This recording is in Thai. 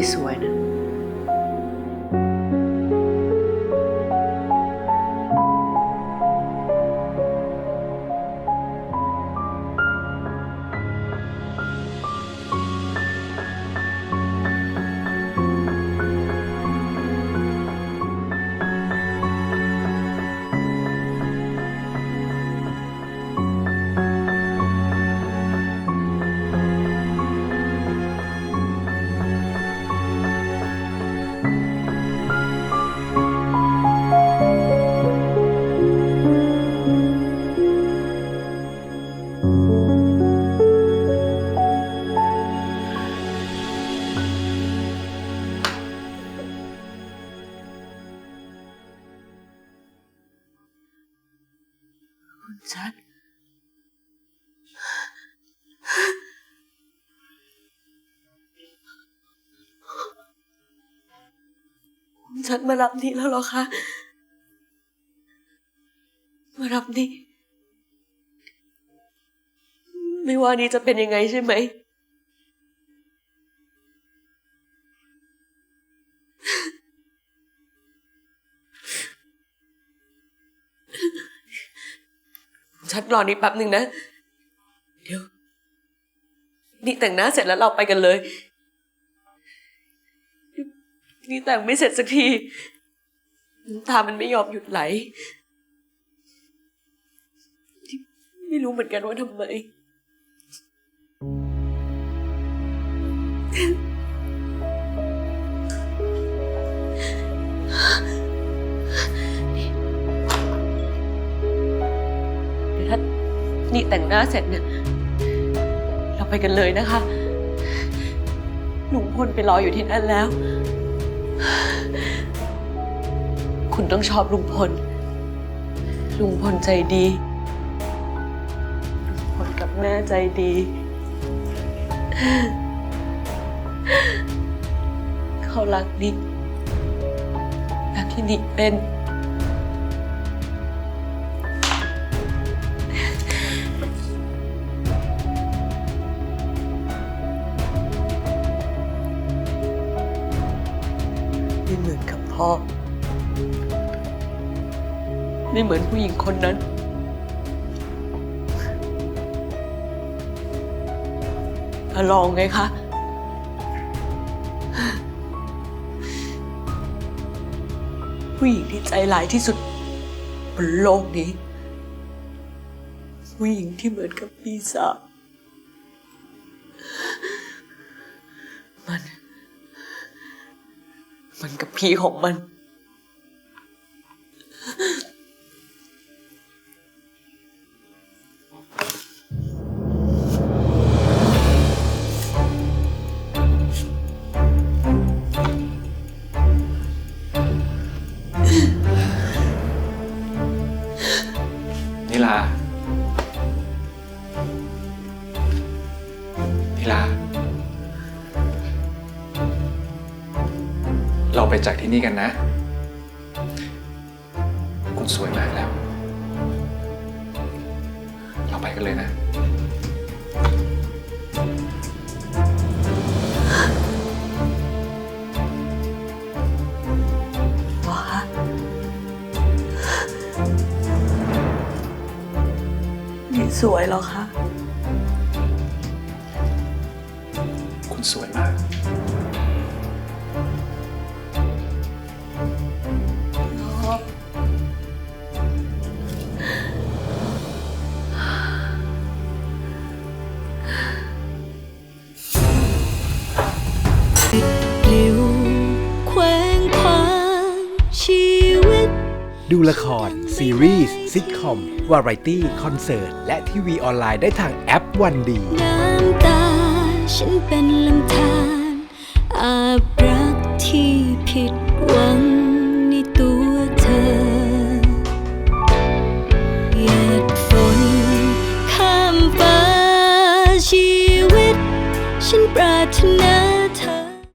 ยั ฉัน ฉันมารับนี่แล้วเหรอคะ มารับนี่ ไม่ว่านี่จะเป็นยังไงใช่ไหม ชัดรอนี่แป๊บหนึ่งนะ เดี๋ยว นี่แต่งหน้าเสร็จแล้วเราไปกันเลย นี่แต่งไม่เสร็จสักทีน้ำตามันไม่ยอมหยุดไหล ไม่รู้เหมือนกันว่าทำไม นี่แต่งหน้าเสร็จเนี่ย เราไปกันเลยนะคะ ลุงพลไปรออยู่ที่นั่นแล้ว คุณต้องชอบลุงพล ลุงพลใจดี ลุงพลกับแม่ใจดี เขารักนิกรักที่นิกเป็น ไม่เหมือนกับพ่อ ไม่เหมือนผู้หญิงคนนั้น ลองไงคะผู้หญิงที่ใจร้ายที่สุดบนโลกนี้ ผู้หญิงที่เหมือนกับปีศาจมัน มันกับพี่ของมัน เราไปจากที่นี่กันนะ คุณสวยมากแล้ว เราไปกันเลยนะว้านี่สวยเหรอคะ คุณสวยมาก ดูละคร ซีรีส์ซิทคอม วาไรตี้ คอนเสิร์ต และทีวีออนไลน์ได้ทางแอปวันดี น้ำตา ฉันเป็นลำธารอาบรักที่ผิด